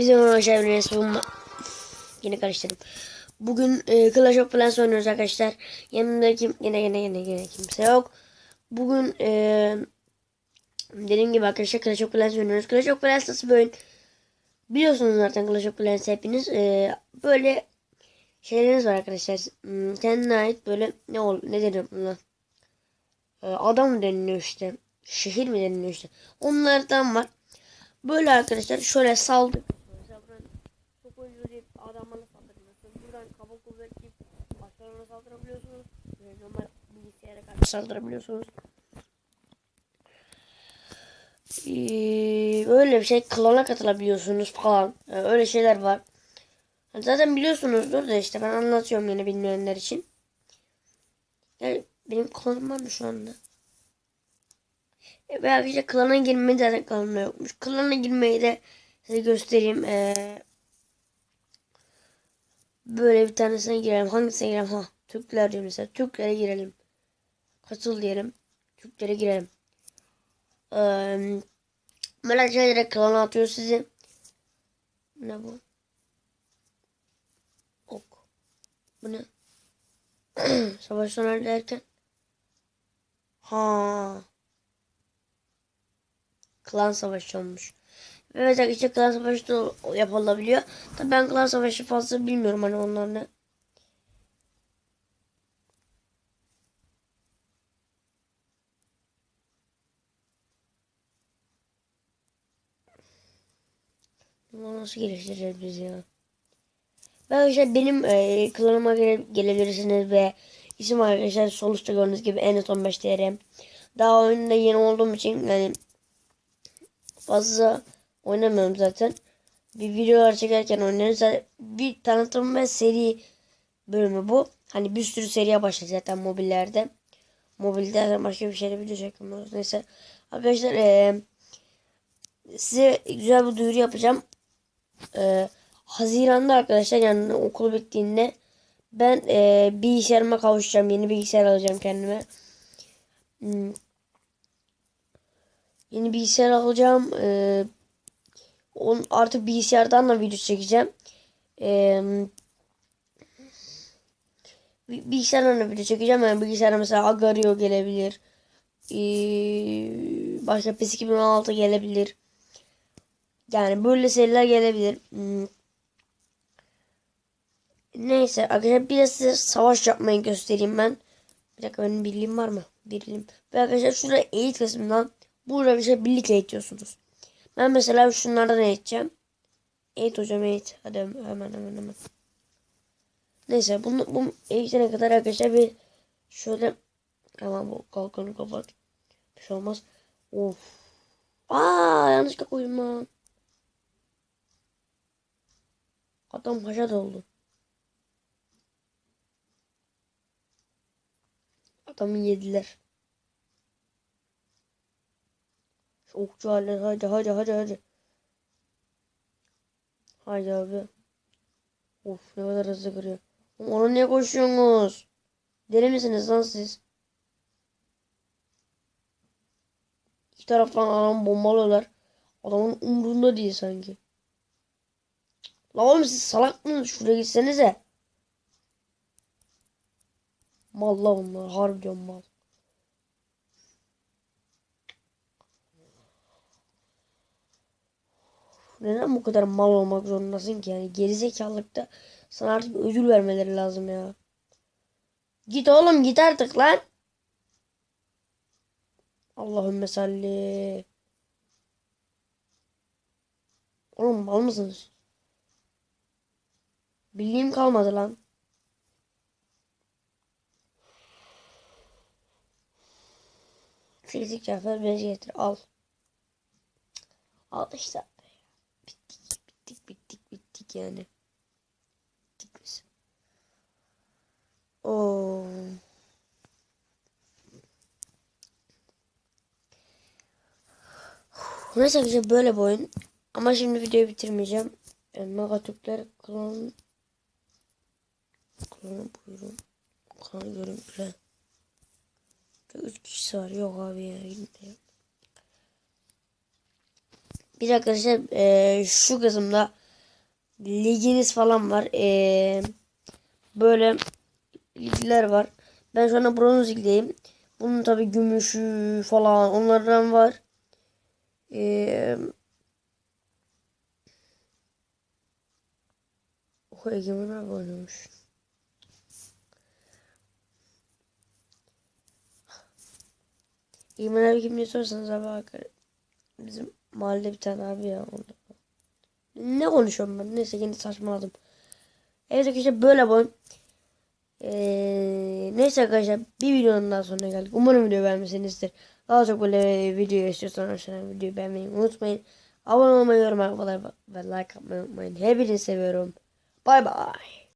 Hepsi Enes Bulma. Yine karıştırdım. Bugün e, Clash of Clans oynuyoruz arkadaşlar. Yanımda kim? Yine yine yine yine kimse yok. Bugün e, dediğim gibi arkadaşlar Clash of Clans oynuyoruz. Clash of Clans nasıl bir oyun? Biliyorsunuz zaten Clash of Clans hepiniz. E, böyle şeyleriniz var arkadaşlar. Hmm, Kendine ait böyle ne ol ne denir buna? E, adam mı deniliyor işte. Şehir mi deniliyor işte. Onlardan var. Böyle arkadaşlar şöyle saldır. Saldırabiliyorsunuz. Ee, bir şey klana katılabiliyorsunuz falan. Ee, öyle şeyler var. Hani Zaten biliyorsunuzdur da işte ben anlatıyorum yine bilmeyenler için. Yani benim klanım var mı şu anda? E, Veya işte klana girmeyi zaten klanımda yokmuş. Klana girmeyi de size göstereyim. Ee, böyle bir tanesine girelim. Hangisine girelim? Ha, Türkler diyor mesela. Türklere girelim. Katıl diyelim. Türklere girelim. Ee, böyle şeylere klana atıyor sizi. Ne bu? Ok. Bu ne? Savaş sona derken. Ha. Klan savaşı olmuş. Evet arkadaşlar klan savaşı da yapılabiliyor. Tabi ben klan savaşı fazla bilmiyorum hani onlar ne. Bunu nasıl geliştireceğiz biz ya? Ben arkadaşlar benim e, klanıma gele, gelebilirsiniz ve isim arkadaşlar sol gördüğünüz gibi Enes 15 TR. Daha oyunda yeni olduğum için yani fazla oynamıyorum zaten. Bir videolar çekerken oynarım. Zaten bir tanıtım ve seri bölümü bu. Hani bir sürü seriye başladı zaten mobillerde. Mobilde başka bir şeyle video çekmiyoruz. Neyse. Arkadaşlar ee, size güzel bir duyuru yapacağım. Ee, Haziran'da arkadaşlar yani okul bittiğinde ben ee, bilgisayarıma kavuşacağım. Yeni bilgisayar alacağım kendime. Hmm. Yeni bilgisayar alacağım. Ee, on, artık bilgisayardan da video çekeceğim. Ee, bilgisayardan da video çekeceğim. Yani bilgisayara mesela Agario gelebilir. Ee, başka PES 2016 gelebilir. Yani böyle seriler gelebilir. Hmm. Neyse arkadaşlar biraz size savaş yapmayı göstereyim ben. Bir dakika benim birliğim var mı? Birliğim. Ve arkadaşlar şurada eğit kısmından burada bir şey birlikte eğitiyorsunuz. Ben mesela şunlardan eğiteceğim. Eğit hocam eğit. Hadi hemen hemen hemen. Neyse bunu bu eğitene kadar arkadaşlar bir şöyle hemen bu kalkanı kapat. Bir şey olmaz. Of. Aa yanlışlıkla koydum lan. Adam haşat oldu. Adamı yediler. Şu okçu hadi hadi hadi hadi hadi. Haydi abi. Of ne kadar hızlı kırıyor. Oğlum Ona niye koşuyorsunuz? Deli misiniz lan siz? İki taraftan adam bombalıyorlar. Adamın umrunda değil sanki. La oğlum siz salak mısınız? Şuraya gitsenize. Mal la bunlar. Harbiden mal. Neden bu kadar mal olmak zorundasın ki? Yani gerizekalılıkta sana artık ödül vermeleri lazım ya. Git oğlum git artık lan. Allahümme salli. Oğlum mal mısınız? Bildiğim kalmadı lan. Fizik Cafer beni getir al. Al işte. Bittik bittik bittik bittik yani. Bittik biz. Oo. Neyse arkadaşlar böyle bir oyun. Ama şimdi videoyu bitirmeyeceğim. E, Mega Klanı buyurun. Klanı görüntüle. Üç kişi var. Yok abi ya. Bir arkadaşlar e, şu kısımda liginiz falan var. Ee, böyle ligler var. Ben şu anda bronz ligdeyim. Bunun tabi gümüşü falan onlardan var. Ee, o Egemen abi oynamış. Egemen abi kim diye sorsanız abi hakikaten bizim mahallede bir tane abi ya. onda. Ne konuşuyorum ben? Neyse yine saçmaladım. Evet arkadaşlar böyle bu. Ee, neyse arkadaşlar bir videonun daha sonuna geldik. Umarım video beğenmişsinizdir. Daha çok böyle video istiyorsanız aşağıdan videoyu beğenmeyi unutmayın. Abone olmayı, yorum yapmayı ve like atmayı unutmayın. Hepinizi seviyorum. Bay bay.